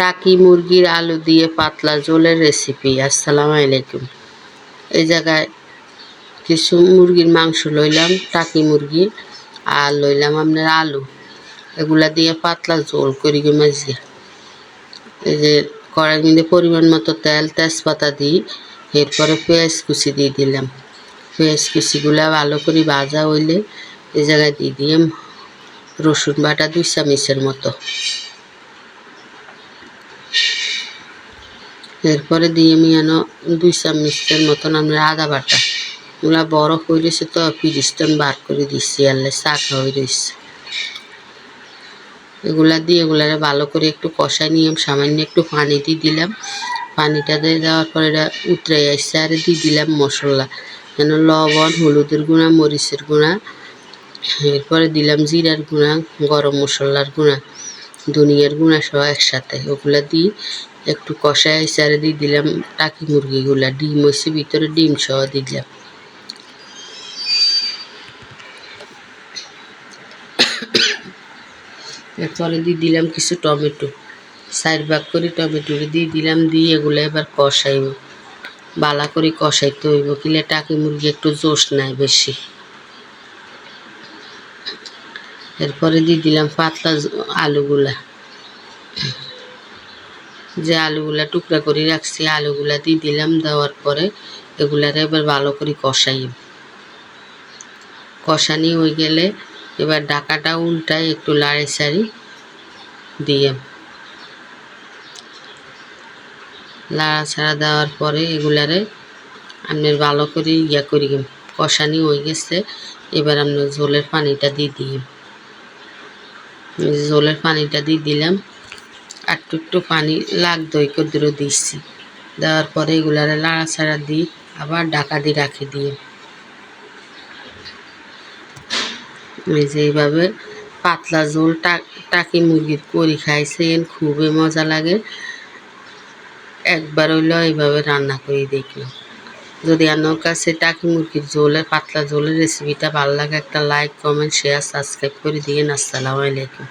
টাকি মুরগির আলু দিয়ে পাতলা ঝোলের রেসিপি আসসালামু আলাইকুম। এই জায়গায় কিছু মুরগির মাংস লইলাম, টাকি মুরগি, আর লইলাম আপনার আলু। এগুলা দিয়ে পাতলা ঝোল করি মাঝে। এই যে কড়াই মধ্যে পরিমাণ মতো তেল, তেজপাতা দিই, এরপরে পেঁয়াজ কুচি দিয়ে দিলাম। পেঁয়াজ কুচিগুলা ভালো করে ভাজা হইলে এই জায়গায় দিয়ে দিয়ে রসুন বাটা দুই চামিচের মতো। এরপরে দিয়ে আমি যেন দুই চামচের মতন আমরা আদা বাটা। ওগুলা বড় হয়ে রয়েছে তো পিরিস্টন বার করে দিচ্ছি আনলে শাখা হয়ে রয়েছে। এগুলা দিয়ে এগুলারে ভালো করে একটু কষাই নিয়ে সামান্য একটু পানি দিয়ে দিলাম। পানিটা দিয়ে দেওয়ার পরে এটা উতরে আসছে আর দিয়ে দিলাম মশলা। যেন লবণ, হলুদের গুঁড়া, মরিচের গুঁড়া। এরপরে দিলাম জিরার গুঁড়া, গরম মশলার গুঁড়া, ধনিয়ার গুঁড়া সব একসাথে। ওগুলা দিই একটু কষায় আসছে আর দিয়ে দিলাম টাকি মুরগিগুলা, ডিম হয়েছে ভিতরে, ডিম সহ দিলাম। এরপরে দিয়ে দিলাম কিছু টমেটো। চার ভাগ করে টমেটো দিয়ে দিলাম, দিয়ে এগুলো এবার কষাইব। বালা করে কষাইতে হইব, কিলে টাকি মুরগি একটু জোশ নাই বেশি। এরপরে দিয়ে দিলাম পাতলা আলুগুলা। যে আলুগুলা টুকরা করে রাখছি, আলুগুলা দিয়ে দিলাম, দেওয়ার পরে এগুলারে এবার ভালো করে কষাই কষানি হয়ে গেলে এবার ডাকাটা উল্টায় একটু লাড়ে সারি দিয়ে লাড়া ছাড়া দেওয়ার পরে এগুলারে আপনার ভালো করে ইয়া করি কষানি হয়ে গেছে, এবার আপনার ঝোলের পানিটা দিয়ে দিই ঝোলের পানিটা দিয়ে দিলাম। একটু একটু পানি লাগতো ওই কদ্দুরও দিচ্ছি দেওয়ার পরে এগুলারে লাড়া ছাড়া দিই আবার ঢাকা দিয়ে রাখি দিয়ে। এই যে এইভাবে পাতলা ঝোল টাকি মুরগির করি খাইছেন, খুবই মজা লাগে। একবার হইলেও এইভাবে রান্না করে দেখলাম। যদি আপনার কাছে টাকি মুরগির ঝোলের, পাতলা ঝোলের রেসিপিটা ভালো লাগে, একটা লাইক কমেন্ট শেয়ার সাবস্ক্রাইব করে দিয়েন। আসসালামু আলাইকুম।